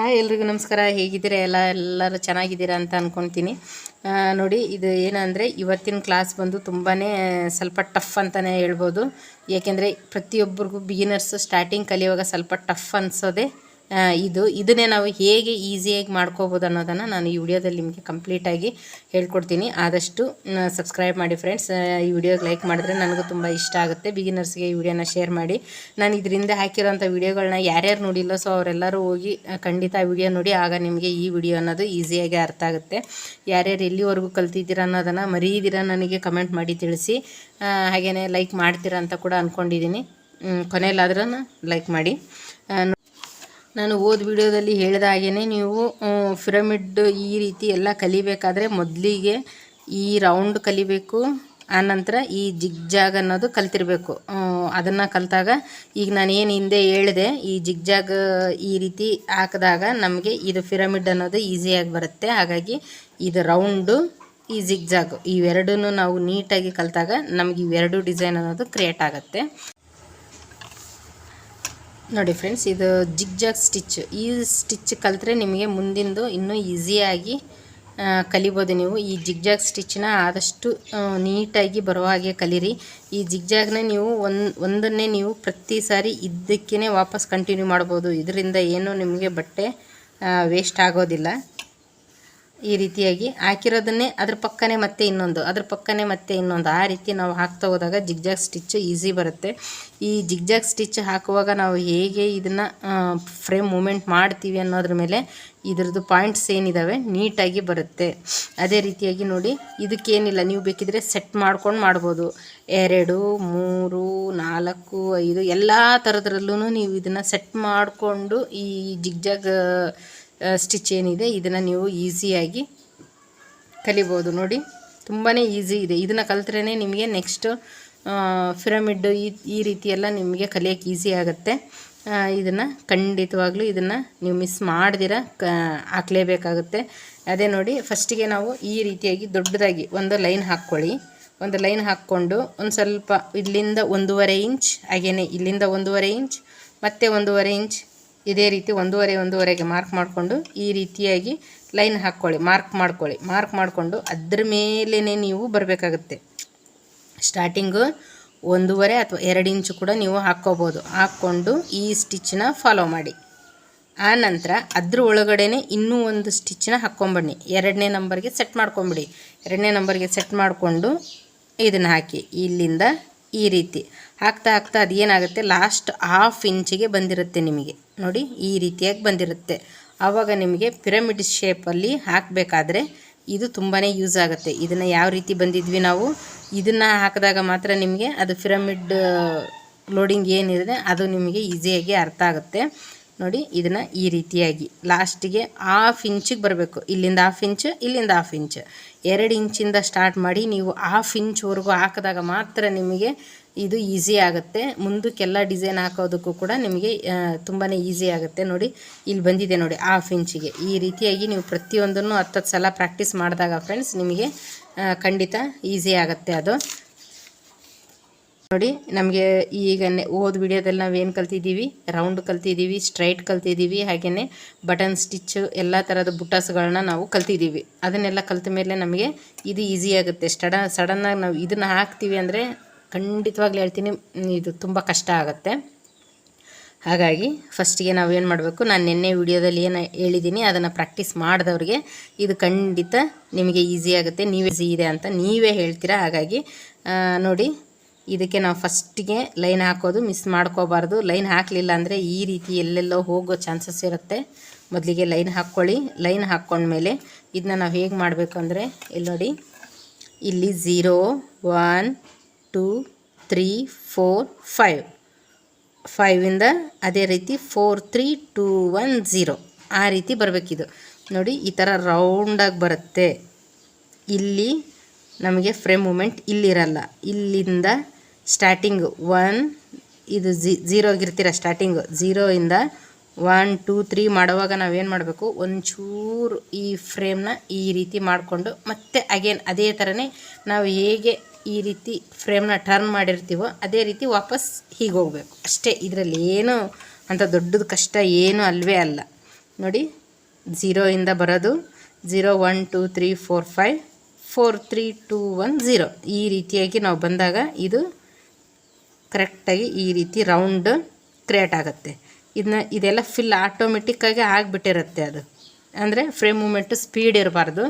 Hi ಎಲ್ರಿಗೂ ನಮಸ್ಕಾರ. ಹೇಗಿದ್ದೀರಾ? ಎಲ್ಲ, ಎಲ್ಲರೂ ಚೆನ್ನಾಗಿದ್ದೀರಾ ಅಂತ ಅಂದ್ಕೊತೀನಿ ನೋಡಿ, ಇದು ಏನಂದರೆ ಇವತ್ತಿನ ಕ್ಲಾಸ್ ಬಂದು ತುಂಬಾ ಸ್ವಲ್ಪ ಟಫ್ ಅಂತಲೇ ಹೇಳ್ಬೋದು. ಏಕೆಂದರೆ ಪ್ರತಿಯೊಬ್ಬರಿಗೂ ಬಿಗಿನರ್ಸ್ ಸ್ಟಾರ್ಟಿಂಗ್ ಕಲಿಯುವಾಗ ಸ್ವಲ್ಪ ಟಫ್ ಅನಿಸೋದೆ ಇದು, ಇದನ್ನೇ ನಾವು ಹೇಗೆ ಈಸಿಯಾಗಿ ಮಾಡ್ಕೋಬೋದು ಅನ್ನೋದನ್ನು ನಾನು ಈ ವಿಡಿಯೋದಲ್ಲಿ ನಿಮಗೆ ಕಂಪ್ಲೀಟಾಗಿ ಹೇಳ್ಕೊಡ್ತೀನಿ. ಆದಷ್ಟು ಸಬ್ಸ್ಕ್ರೈಬ್ ಮಾಡಿ ಫ್ರೆಂಡ್ಸ್ ಈ ವಿಡಿಯೋಗೆ ಲೈಕ್ ಮಾಡಿದ್ರೆ ನನಗೂ ತುಂಬ ಇಷ್ಟ ಆಗುತ್ತೆ. ಬಿಗಿನರ್ಸ್ಗೆ ಈ ವಿಡಿಯೋನ ಶೇರ್ ಮಾಡಿ. ನಾನು ಇದರಿಂದ ಹಾಕಿರೋಂಥ ವಿಡಿಯೋಗಳನ್ನ ಯಾರ್ಯಾರು ನೋಡಿಲ್ಲ ಸೊ ಅವರೆಲ್ಲರೂ ಹೋಗಿ ಖಂಡಿತ ಆ ವಿಡಿಯೋ ನೋಡಿ, ಆಗ ನಿಮಗೆ ಈ ವಿಡಿಯೋ ಅನ್ನೋದು ಈಸಿಯಾಗಿ ಅರ್ಥ ಆಗುತ್ತೆ. ಯಾರ್ಯಾರು ಎಲ್ಲಿವರೆಗೂ ಕಲ್ತಿದ್ದೀರಾ ಅನ್ನೋದನ್ನು ಮರೀದಿರ ನನಗೆ ಕಮೆಂಟ್ ಮಾಡಿ ತಿಳಿಸಿ. ಹಾಗೆಯೇ ಲೈಕ್ ಮಾಡ್ತೀರಾ ಅಂತ ಕೂಡ ಅಂದ್ಕೊಂಡಿದ್ದೀನಿ ಕೊನೆಯಲ್ಲಾದ್ರೂ ಲೈಕ್ ಮಾಡಿ. ನಾನು ಓದ್ ವಿಡಿಯೋದಲ್ಲಿ ಹೇಳಿದ ಹಾಗೆಯೇ ನೀವು ಪಿರಮಿಡ್ ಈ ರೀತಿ ಎಲ್ಲ ಕಲಿಬೇಕಾದ್ರೆ ಮೊದಲಿಗೆ ಈ ರೌಂಡ್ ಕಲಿಬೇಕು ಆನಂತರ ಈ ಜಿಗ್ ಜಾಗ್ ಅನ್ನೋದು ಕಲ್ತಿರಬೇಕು. ಅದನ್ನು ಕಲಿತಾಗ ಈಗ ನಾನು ಏನು ಹಿಂದೆ ಹೇಳಿದೆ, ಈ ಜಿಗ್ ಜಾಗ್ ಈ ರೀತಿ ಹಾಕಿದಾಗ ನಮಗೆ ಇದು ಪಿರಮಿಡ್ ಅನ್ನೋದು ಈಸಿಯಾಗಿ ಬರುತ್ತೆ. ಹಾಗಾಗಿ ಇದು ರೌಂಡು ಈ ಜಿಗ್ ಜಿಗ್ಜಾಗ್ ಇವೆರಡೂ ನಾವು ನೀಟಾಗಿ ಕಲಿತಾಗ ನಮಗೆ ಇವೆರಡು ಡಿಸೈನ್ ಅನ್ನೋದು ಕ್ರಿಯೇಟ್ ಆಗುತ್ತೆ. ನೋಡಿ ಫ್ರೆಂಡ್ಸ್ ಇದು ಜಿಗ್ಜಾಗ್ ಸ್ಟಿಚ್ ಈ ಸ್ಟಿಚ್ ಕಲಿತ್ರೆ ನಿಮಗೆ ಮುಂದಿಂದು ಇನ್ನೂ ಈಸಿಯಾಗಿ ಕಲಿಬೋದು ನೀವು. ಈ ಜಿಗ್ಜಾಗ್ ಸ್ಟಿಚ್ನ ಆದಷ್ಟು ನೀಟಾಗಿ ಬರೋ ಹಾಗೆ ಕಲೀರಿ. ಈ ಜಿಗ್ಜಾಗ್ನ ನೀವು ಒಂದು, ಒಂದನ್ನೇ ನೀವು ಪ್ರತಿ ಸಾರಿ ಇದ್ದಕ್ಕೇ ವಾಪಸ್ ಕಂಟಿನ್ಯೂ ಮಾಡ್ಬೋದು. ಇದರಿಂದ ಏನು ನಿಮಗೆ ಬಟ್ಟೆ ವೇಸ್ಟ್ ಆಗೋದಿಲ್ಲ. ಈ ರೀತಿಯಾಗಿ ಹಾಕಿರೋದನ್ನೇ ಅದ್ರ ಪಕ್ಕನೇ ಮತ್ತೆ ಇನ್ನೊಂದು, ಅದ್ರ ಪಕ್ಕನೇ ಮತ್ತೆ ಇನ್ನೊಂದು. ಆ ರೀತಿ ನಾವು ಹಾಕ್ತಾ ಹೋದಾಗ ಜಿಗ್ಜಾಗ್ ಸ್ಟಿಚ್ ಈಸಿ ಬರುತ್ತೆ. ಈ ಜಿಗ್ಜಾಗ್ ಸ್ಟಿಚ್ ಹಾಕುವಾಗ ನಾವು ಹೇಗೆ ಇದನ್ನು ಫ್ರೇಮ್ ಮೂಮೆಂಟ್ ಮಾಡ್ತೀವಿ ಅನ್ನೋದ್ರ ಮೇಲೆ ಇದ್ರದ್ದು ಪಾಯಿಂಟ್ಸ್ ಏನಿದ್ದಾವೆ ನೀಟಾಗಿ ಬರುತ್ತೆ. ಅದೇ ರೀತಿಯಾಗಿ ನೋಡಿ, ಇದಕ್ಕೇನಿಲ್ಲ. ನೀವು ಬೇಕಿದ್ರೆ ಸೆಟ್ ಮಾಡ್ಕೊಂಡು ಮಾಡ್ಬೋದು. ಎರಡು, ಮೂರು, ನಾಲ್ಕು, ಐದು, ಎಲ್ಲ ಥರದ್ರಲ್ಲೂ ನೀವು ಇದನ್ನು ಸೆಟ್ ಮಾಡಿಕೊಂಡು ಈ ಜಿಗ್ಜಾಗ್ ಸ್ಟಿಚ್ ಏನಿದೆ, ಇದನ್ನು ನೀವು ಈಸಿಯಾಗಿ ಕಲಿಬೋದು ನೋಡಿ. ತುಂಬಾ ಈಸಿ ಇದೆ. ಇದನ್ನು ಕಲಿತ್ರೇ ನಿಮಗೆ ನೆಕ್ಸ್ಟ್ ಪಿರಮಿಡ್ ಈ ಈ ರೀತಿ ಎಲ್ಲ ನಿಮಗೆ ಕಲಿಯೋಕ್ಕೆ ಈಸಿ ಆಗುತ್ತೆ. ಇದನ್ನು ಖಂಡಿತವಾಗ್ಲೂ ಇದನ್ನು ನೀವು ಮಿಸ್ ಮಾಡ್ದಿರ, ಕ, ಹಾಕ್ಲೇಬೇಕಾಗುತ್ತೆ. ಅದೇ ನೋಡಿ ಫಸ್ಟಿಗೆ ನಾವು ಈ ರೀತಿಯಾಗಿ ದೊಡ್ಡದಾಗಿ ಒಂದು ಲೈನ್ ಹಾಕ್ಕೊಳ್ಳಿ. ಒಂದು ಲೈನ್ ಹಾಕ್ಕೊಂಡು ಒಂದು ಸ್ವಲ್ಪ ಇಲ್ಲಿಂದ ಒಂದೂವರೆ ಇಂಚ್ ಹಾಗೆಯೇ ಇಲ್ಲಿಂದ ಒಂದೂವರೆ ಇಂಚ್ ಮತ್ತೆ ಒಂದೂವರೆ ಇಂಚ್ ಇದೇ ರೀತಿ ಒಂದೂವರೆ, ಒಂದೂವರೆಗೆ ಮಾರ್ಕ್ ಮಾಡಿಕೊಂಡು ಈ ರೀತಿಯಾಗಿ ಲೈನ್ ಹಾಕ್ಕೊಳ್ಳಿ ಮಾರ್ಕ್ ಮಾಡ್ಕೊಳ್ಳಿ. ಮಾರ್ಕ್ ಮಾಡಿಕೊಂಡು ಅದ್ರ ಮೇಲೇ ನೀವು ಬರಬೇಕಾಗುತ್ತೆ. ಸ್ಟಾರ್ಟಿಂಗು ಒಂದೂವರೆ ಅಥವಾ ಎರಡು ಇಂಚು ಕೂಡ ನೀವು ಹಾಕ್ಕೋಬೋದು. ಹಾಕ್ಕೊಂಡು ಈ ಸ್ಟಿಚ್ನ ಫಾಲೋ ಮಾಡಿ. ಆ ನಂತರ ಅದ್ರ ಒಳಗಡೆ ಇನ್ನೂ ಒಂದು ಸ್ಟಿಚ್ನ ಹಾಕ್ಕೊಂಬನ್ನಿ. ಎರಡನೇ ನಂಬರ್ಗೆ ಸೆಟ್ ಮಾಡ್ಕೊಂಬಿಡಿ. ಎರಡನೇ ನಂಬರ್ಗೆ ಸೆಟ್ ಮಾಡಿಕೊಂಡು ಇದನ್ನು ಹಾಕಿ. ಇಲ್ಲಿಂದ ಈ ರೀತಿ. ಹಾಕ್ತಾ ಹಾಕ್ತಾ ಅದೇನಾಗುತ್ತೆ? ಲಾಸ್ಟ್ ಹಾಫ್ ಇಂಚಿಗೆ ಬಂದಿರುತ್ತೆ ನಿಮಗೆ. ನೋಡಿ, ಈ ರೀತಿಯಾಗಿ ಬಂದಿರುತ್ತೆ. ಆವಾಗ ನಿಮಗೆ ಪಿರಮಿಡ್ ಶೇಪಲ್ಲಿ ಹಾಕಬೇಕಾದ್ರೆ ಇದು ತುಂಬಾ ಯೂಸ್ ಆಗುತ್ತೆ. ಇದನ್ನು ಯಾವ ರೀತಿ ಬಂದಿದ್ವಿ ನಾವು? ಇದನ್ನು ಹಾಕಿದಾಗ ಮಾತ್ರ ನಿಮಗೆ ಅದು ಪಿರಮಿಡ್ ಲೋಡಿಂಗ್ ಏನಿದೆ, ಅದು ನಿಮಗೆ ಈಸಿಯಾಗಿ ಅರ್ಥ ಆಗುತ್ತೆ. ನೋಡಿ, ಇದನ್ನು ಈ ರೀತಿಯಾಗಿ. ಲಾಸ್ಟಿಗೆ ಹಾಫ್ ಇಂಚಿಗೆ ಬರಬೇಕು. ಇಲ್ಲಿಂದ ಹಾಫ್ ಇಂಚ್, ಇಲ್ಲಿಂದ ಹಾಫ್ ಇಂಚ್. ಎರಡು ಇಂಚಿಂದ ಸ್ಟಾರ್ಟ್ ಮಾಡಿ ನೀವು ಹಾಫ್ ಇಂಚ್ವರೆಗೂ ಹಾಕಿದಾಗ ಮಾತ್ರ ನಿಮಗೆ ಇದು ಈಸಿ ಆಗುತ್ತೆ. ಮುಂದಕ್ಕೆಲ್ಲ ಡಿಸೈನ್ ಹಾಕೋದಕ್ಕೂ ಕೂಡ ನಿಮಗೆ ತುಂಬಾ ಈಸಿ ಆಗುತ್ತೆ. ನೋಡಿ, ಇಲ್ಲಿ ಬಂದಿದೆ ನೋಡಿ ಹಾಫ್ ಇಂಚಿಗೆ. ಈ ರೀತಿಯಾಗಿ ನೀವು ಪ್ರತಿಯೊಂದನ್ನು ಹತ್ತತ್ತು ಸಲ ಪ್ರಾಕ್ಟೀಸ್ ಮಾಡಿದಾಗ ಫ್ರೆಂಡ್ಸ್ ನಿಮಗೆ ಖಂಡಿತ ಈಸಿ ಆಗುತ್ತೆ ಅದು. ನೋಡಿ, ನಮಗೆ ಈಗ ಓದ್ ವಿಡಿಯೋದಲ್ಲಿ ನಾವೇನು ಕಲ್ತಿದ್ದೀವಿ? ರೌಂಡ್ ಕಲ್ತಿದ್ದೀವಿ ಸ್ಟ್ರೈಟ್ ಕಲ್ತಿದ್ದೀವಿ ಹಾಗೆಯೇ ಬಟನ್ ಸ್ಟಿಚ್ಚು ಎಲ್ಲ ಥರದ ಬುಟಾಸ್ಗಳನ್ನ ನಾವು ಕಲ್ತಿದ್ದೀವಿ. ಅದನ್ನೆಲ್ಲ ಕಲ್ತ ಮೇಲೆ ನಮಗೆ ಇದು ಈಸಿ ಆಗುತ್ತೆ. ಸ್ಟಡ ಸಡನ್ನಾಗಿ ನಾವು ಇದನ್ನು ಹಾಕ್ತೀವಿ ಅಂದರೆ ಖಂಡಿತವಾಗ್ಲೂ ಹೇಳ್ತೀನಿ, ಇದು ತುಂಬ ಕಷ್ಟ ಆಗುತ್ತೆ. ಹಾಗಾಗಿ ಫಸ್ಟಿಗೆ ನಾವು ಏನು ಮಾಡಬೇಕು, ನಾನು ನಿನ್ನೆ ವಿಡಿಯೋದಲ್ಲಿ ಏನು ಹೇಳಿದ್ದೀನಿ, ಅದನ್ನು ಪ್ರಾಕ್ಟೀಸ್ ಮಾಡಿದವ್ರಿಗೆ ಇದು ಖಂಡಿತ ನಿಮಗೆ ಈಸಿ ಆಗುತ್ತೆ, ನೀವೇ ಈಸಿ ಇದೆ ಅಂತ ನೀವೇ ಹೇಳ್ತೀರಾ? ಹಾಗಾಗಿ ನೋಡಿ ಇದಕ್ಕೆ ನಾವು ಫಸ್ಟಿಗೆ ಲೈನ್ ಹಾಕೋದು ಮಿಸ್ ಮಾಡ್ಕೋಬಾರ್ದು. ಲೈನ್ ಹಾಕಲಿಲ್ಲ ಅಂದರೆ ಈ ರೀತಿ ಎಲ್ಲೆಲ್ಲೋ ಹೋಗೋ ಚಾನ್ಸಸ್ ಇರುತ್ತೆ. ಮೊದಲಿಗೆ ಲೈನ್ ಹಾಕ್ಕೊಳ್ಳಿ ಲೈನ್ ಹಾಕ್ಕೊಂಡ್ಮೇಲೆ ಇದನ್ನ ನಾವು ಹೇಗೆ ಮಾಡಬೇಕು ಅಂದರೆ ಇಲ್ಲಿ ನೋಡಿ. ಇಲ್ಲಿ zero one two three four five ಫೈವಿಂದ ಅದೇ ರೀತಿ four three two one zero ಆ ರೀತಿ ಬರಬೇಕಿದು. ನೋಡಿ, ಈ ಥರ ರೌಂಡಾಗಿ ಬರುತ್ತೆ. ಇಲ್ಲಿ ನಮಗೆ ಫ್ರೇಮ್ ಮೂಮೆಂಟ್ ಇಲ್ಲಿರಲ್ಲ. ಇಲ್ಲಿಂದ ಸ್ಟಾರ್ಟಿಂಗು ಒನ್ ಇದು ಜಿ ಝೀರೋಗಿರ್ತೀರ ಸ್ಟಾರ್ಟಿಂಗು ಝೀರೋಯಿಂದ ಒನ್ ಟೂ ತ್ರೀ ಮಾಡುವಾಗ ನಾವೇನು ಮಾಡಬೇಕು? ಒಂಚೂರು ಈ ಫ್ರೇಮ್ನ ಈ ರೀತಿ ಮಾಡಿಕೊಂಡು ಮತ್ತೆ ಅಗೇನ್ ಅದೇ ಥರನೇ ನಾವು ಹೇಗೆ ಈ ರೀತಿ ಫ್ರೇಮ್ನ ಟರ್ನ್ ಮಾಡಿರ್ತೀವೋ ಅದೇ ರೀತಿ ವಾಪಸ್ ಹೀಗೆ ಹೋಗಬೇಕು. ಅಷ್ಟೇ, ಇದರಲ್ಲಿ ಏನು ಅಂತ ದೊಡ್ಡದು ಕಷ್ಟ ಏನೂ ಅಲ್ವೇ ಅಲ್ಲ. ನೋಡಿ ಝೀರೋಯಿಂದ ಬರೋದು zero one two three four five four three two one zero ಈ ರೀತಿಯಾಗಿ ನಾವು ಬಂದಾಗ ಇದು ಕರೆಕ್ಟಾಗಿ ಈ ರೀತಿ ರೌಂಡ್ ಕ್ರಿಯೇಟ್ ಆಗುತ್ತೆ. ಇದನ್ನ ಇದೆಲ್ಲ ಫಿಲ್ ಆಟೋಮೆಟಿಕ್ಕಾಗಿ ಆಗಿಬಿಟ್ಟಿರುತ್ತೆ ಅದು. ಅಂದರೆ ಫ್ರೇಮ್ ಮೂಮೆಂಟು ಸ್ಪೀಡ್ ಇರಬಾರ್ದು.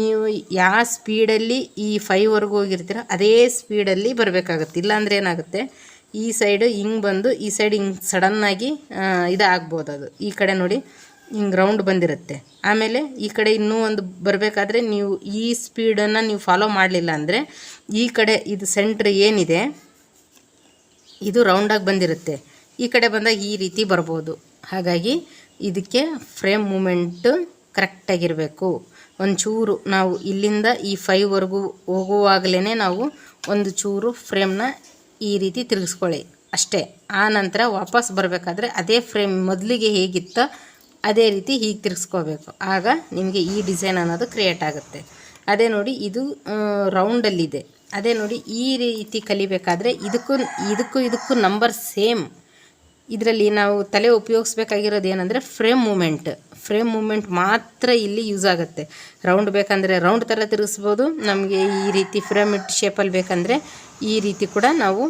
ನೀವು ಯಾವ ಸ್ಪೀಡಲ್ಲಿ ಈ ಫೈವ್ವರೆಗೂ ಹೋಗಿರ್ತೀರೋ ಅದೇ ಸ್ಪೀಡಲ್ಲಿ ಬರಬೇಕಾಗುತ್ತೆ. ಇಲ್ಲಾಂದ್ರೆ ಏನಾಗುತ್ತೆ? ಈ ಸೈಡು ಹಿಂಗೆ ಬಂದು ಈ ಸೈಡ್ ಹಿಂಗೆ ಸಡನ್ನಾಗಿ ಇದಾಗ್ಬೋದು ಅದು. ಈ ಕಡೆ ನೋಡಿ. ಹಿಂಗೆ ರೌಂಡ್ ಬಂದಿರುತ್ತೆ. ಆಮೇಲೆ ಈ ಕಡೆ ಇನ್ನೂ ಒಂದು ಬರಬೇಕಾದ್ರೆ ನೀವು ಈ ಸ್ಪೀಡನ್ನು ನೀವು ಫಾಲೋ ಮಾಡಲಿಲ್ಲ ಅಂದರೆ ಈ ಕಡೆ ಇದು ಸೆಂಟ್ರ್ ಏನಿದೆ, ಇದು ರೌಂಡಾಗಿ ಬಂದಿರುತ್ತೆ. ಈ ಕಡೆ ಬಂದಾಗ ಈ ರೀತಿ ಬರ್ಬೋದು. ಹಾಗಾಗಿ ಇದಕ್ಕೆ ಫ್ರೇಮ್ ಮೂಮೆಂಟು ಕರೆಕ್ಟಾಗಿರಬೇಕು ಒಂಚೂರು ನಾವು ಇಲ್ಲಿಂದ ಈ ಫೈವ್ವರೆಗೂ ಹೋಗುವಾಗಲೇ ನಾವು ಒಂದು ಚೂರು ಫ್ರೇಮ್ನ ಈ ರೀತಿ ತಿರುಗಿಸ್ಕೊಳ್ಳಿ. ಅಷ್ಟೇ. ಆ ನಂತರ ವಾಪಸ್ ಬರಬೇಕಾದ್ರೆ ಅದೇ ಫ್ರೇಮ್ ಮೊದಲಿಗೆ ಹೇಗಿತ್ತೋ ಅದೇ ರೀತಿ ಹೀಗೆ ತಿರ್ಗಿಸ್ಕೋಬೇಕು. ಆಗ ನಿಮಗೆ ಈ ಡಿಸೈನ್ ಅನ್ನೋದು ಕ್ರಿಯೇಟ್ ಆಗುತ್ತೆ. ಅದೇ ನೋಡಿ ಇದು ರೌಂಡಲ್ಲಿದೆ ಅದೇ ನೋಡಿ ಈ ರೀತಿ ಕಲಿಬೇಕಾದ್ರೆ ಇದಕ್ಕೂ ಇದಕ್ಕೂ ಇದಕ್ಕೂ ನಂಬರ್ ಸೇಮ್ ಇದರಲ್ಲಿ ನಾವು ತಲೆ ಉಪಯೋಗಿಸ್ಬೇಕಾಗಿರೋದು ಏನಂದರೆ ಫ್ರೇಮ್ ಮೂಮೆಂಟ್ ಫ್ರೇಮ್ ಮೂಮೆಂಟ್ ಮಾತ್ರ ಇಲ್ಲಿ ಯೂಸ್ ಆಗುತ್ತೆ. ರೌಂಡ್ ಬೇಕಂದರೆ ರೌಂಡ್ ಥರ ತಿರುಗಿಸ್ಬೋದು. ನಮಗೆ ಈ ರೀತಿ ಫ್ರೇಮಿಡ್ ಶೇಪಲ್ಲಿ ಬೇಕಂದರೆ ಈ ರೀತಿ ಕೂಡ ನಾವು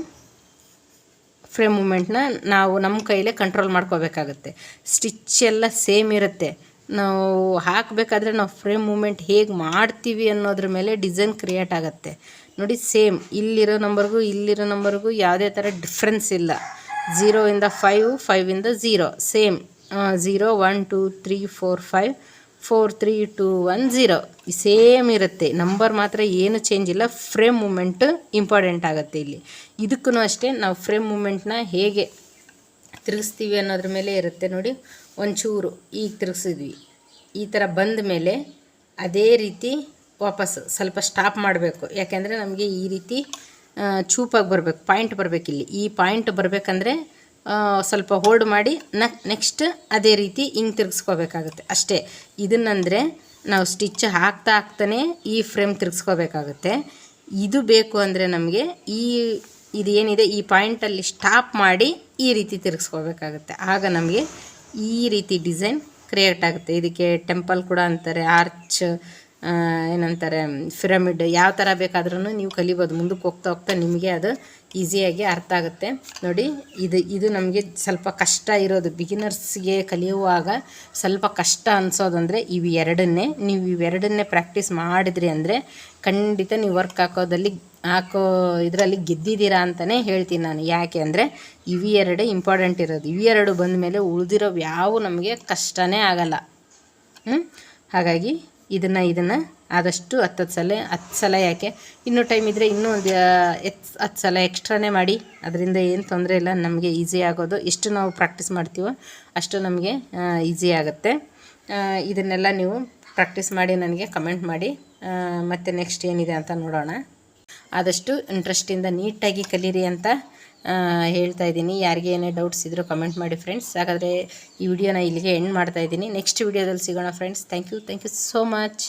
ಫ್ರೇಮ್ ಮೂಮೆಂಟ್ನ ನಾವು ನಮ್ಮ ಕೈಲೇ ಕಂಟ್ರೋಲ್ ಮಾಡ್ಕೋಬೇಕಾಗತ್ತೆ. ಸ್ಟಿಚ್ ಎಲ್ಲ ಸೇಮ್ ಇರುತ್ತೆ. ನಾವು ಹಾಕಬೇಕಾದ್ರೆ ನಾವು ಫ್ರೇಮ್ ಮೂಮೆಂಟ್ ಹೇಗೆ ಮಾಡ್ತೀವಿ ಅನ್ನೋದ್ರ ಮೇಲೆ ಡಿಸೈನ್ ಕ್ರಿಯೇಟ್ ಆಗುತ್ತೆ. ನೋಡಿ ಸೇಮ್ ಇಲ್ಲಿರೋ ನಂಬರ್ಗೂ ಇಲ್ಲಿರೋ ನಂಬರ್ಗೂ ಯಾವುದೇ ಥರ ಡಿಫ್ರೆನ್ಸ್ ಇಲ್ಲ. ಝೀರೋ ಇಂದ five ಫೈವಿಂದ zero same zero one two three four five four three two one zero same ಇರುತ್ತೆ. ನಂಬರ್ ಮಾತ್ರ ಏನು ಚೇಂಜ್ ಇಲ್ಲ. ಫ್ರೇಮ್ ಮೂಮೆಂಟ್ ಇಂಪಾರ್ಟೆಂಟ್ ಆಗುತ್ತೆ ಇಲ್ಲಿ. ಇದಕ್ಕೂ ಅಷ್ಟೇ ನಾವು ಫ್ರೇಮ್ ಮೂಮೆಂಟ್ನ ಹೇಗೆ ತಿರುಗಿಸ್ತೀವಿ ಅನ್ನೋದ್ರ ಮೇಲೆ ಇರುತ್ತೆ ನೋಡಿ. ಒಂಚೂರು ಈಗ ತಿರುಗಿಸಿದ್ವಿ. ಈ ಥರ ಬಂದ ಮೇಲೆ ಅದೇ ರೀತಿ ವಾಪಸ್ ಸ್ವಲ್ಪ ಸ್ಟಾಪ್ ಮಾಡಬೇಕು. ಯಾಕೆಂದರೆ ನಮಗೆ ಈ ರೀತಿ ಚೂಪಾಗಿ ಬರಬೇಕು. ಪಾಯಿಂಟ್ ಬರಬೇಕಿಲ್ಲಿ. ಈ ಪಾಯಿಂಟ್ ಬರಬೇಕಂದ್ರೆ ಸ್ವಲ್ಪ ಹೋಲ್ಡ್ ಮಾಡಿ ನೆಕ್ಸ್ಟ್ ಅದೇ ರೀತಿ ಹಿಂಗೆ ತಿರ್ಗಿಸ್ಕೋಬೇಕಾಗುತ್ತೆ. ಅಷ್ಟೇ. ಇದನ್ನಂದರೆ ನಾವು ಸ್ಟಿಚ್ ಹಾಕ್ತಾ ಹಾಕ್ತಾನೆ ಈ ಫ್ರೇಮ್ ತಿರ್ಗಿಸ್ಕೋಬೇಕಾಗುತ್ತೆ. ಇದು ಬೇಕು ಅಂದರೆ ನಮಗೆ ಈ ಇದು ಏನಿದೆ ಈ ಪಾಯಿಂಟಲ್ಲಿ ಸ್ಟಾಪ್ ಮಾಡಿ ಈ ರೀತಿ ತಿರ್ಗಿಸ್ಕೋಬೇಕಾಗುತ್ತೆ. ಆಗ ನಮಗೆ ಈ ರೀತಿ ಡಿಸೈನ್ ಕ್ರಿಯೇಟ್ ಆಗುತ್ತೆ. ಇದಕ್ಕೆ ಟೆಂಪಲ್ ಕೂಡ ಅಂತಾರೆ ಆರ್ಚ್ ಏನಂತಾರೆ ಪಿರಮಿಡ್ ಯಾವ ಥರ ಬೇಕಾದ್ರೂ ನೀವು ಕಲಿಬೋದು. ಮುಂದಕ್ಕೆ ಹೋಗ್ತಾ ಹೋಗ್ತಾ ನಿಮಗೆ ಅದು ಈಸಿಯಾಗಿ ಅರ್ಥ ಆಗುತ್ತೆ. ನೋಡಿ, ಇದು ಇದು ನಮಗೆ ಸ್ವಲ್ಪ ಕಷ್ಟ ಇರೋದು. ಬಿಗಿನರ್ಸ್ಗೆ ಕಲಿಯುವಾಗ ಸ್ವಲ್ಪ ಕಷ್ಟ ಅನಿಸೋದಂದರೆ ಇವು ಎರಡನ್ನೇ. ನೀವು ಇವೆರಡನ್ನೇ ಪ್ರಾಕ್ಟೀಸ್ ಮಾಡಿದ್ರಿ ಅಂದರೆ ಖಂಡಿತ ನೀವು ವರ್ಕ್ ಹಾಕೋದಲ್ಲಿ, ಹಾಕೋ ಇದರಲ್ಲಿ ಗೆದ್ದಿದ್ದೀರಾ ಅಂತಲೇ ಹೇಳ್ತೀನಿ ನಾನು. ಯಾಕೆ ಅಂದರೆ ಇವು ಎರಡೇ ಇಂಪಾರ್ಟೆಂಟ್ ಇರೋದು. ಇವು ಎರಡು ಬಂದ ಮೇಲೆ ಉಳಿದಿರೋ ಯಾವ ನಮಗೆ ಕಷ್ಟನೇ ಆಗಲ್ಲ. ಹಾಗಾಗಿ ಇದನ್ನು ಇದನ್ನು ಆದಷ್ಟು ಹತ್ತತ್ತು ಸಲ, ಹತ್ತು ಸಲ ಯಾಕೆ? ಇನ್ನೂ ಟೈಮ್ ಇದ್ದರೆ ಇನ್ನೂ ಒಂದು ಎತ್, ಹತ್ತು ಸಲ ಎಕ್ಸ್ಟ್ರಾನೇ ಮಾಡಿ, ಅದರಿಂದ ಏನು ತೊಂದರೆ ಇಲ್ಲ, ನಮಗೆ ಈಸಿ ಆಗೋದು. ಎಷ್ಟು ನಾವು ಪ್ರಾಕ್ಟೀಸ್ ಮಾಡ್ತೀವೋ ಅಷ್ಟು ನಮಗೆ ಈಸಿ ಆಗುತ್ತೆ. ಇದನ್ನೆಲ್ಲ ನೀವು ಪ್ರಾಕ್ಟೀಸ್ ಮಾಡಿ ನನಗೆ ಕಮೆಂಟ್ ಮಾಡಿ. ಮತ್ತು ನೆಕ್ಸ್ಟ್ ಏನಿದೆ ಅಂತ ನೋಡೋಣ. ಆದಷ್ಟು ಇಂಟ್ರೆಸ್ಟಿಂದ ನೀಟಾಗಿ ಕಲೀರಿ ಅಂತ ಹೇಳ್ತಾ ಇದ್ದೀನಿ. ಯಾರಿಗೆ ಏನೇ ಡೌಟ್ಸ್ ಇದ್ದರೂ ಕಮೆಂಟ್ ಮಾಡಿ ಫ್ರೆಂಡ್ಸ್ ಹಾಗಾದರೆ ಈ ವಿಡಿಯೋನ ಇಲ್ಲಿಗೆ ಎಂಡ್ ಮಾಡ್ತಾ ಇದ್ದೀನಿ. ನೆಕ್ಸ್ಟ್ ವಿಡಿಯೋದಲ್ಲಿ ಸಿಗೋಣ friends thank you thank you so much